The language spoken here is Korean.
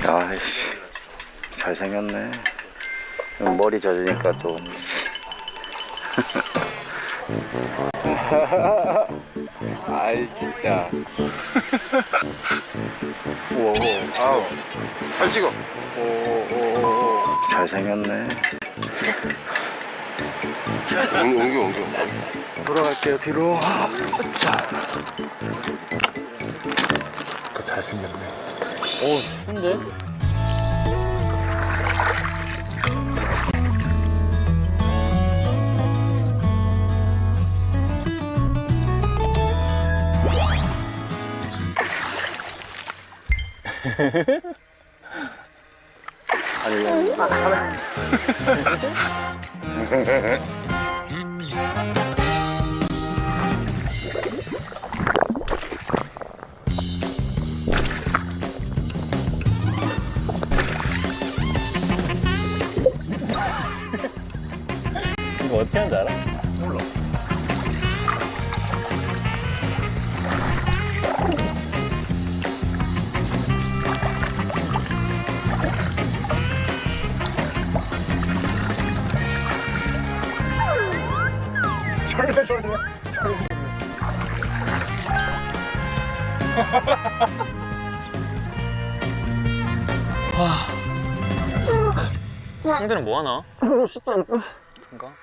아이씨 잘생겼네. 머리 젖으니까 또. 아이 진짜. 우와 우와. 아우. 잘 찍어. 오오오오 잘생겼네. 옮겨, 옮겨, 옮겨. 돌아갈게요 뒤로. 그 잘생겼네. 오 추운데? 아니 이거 어떻게 하는지 알아? 절레, 절레. 절레. 형들은 뭐 하나? 진짜. 그니까.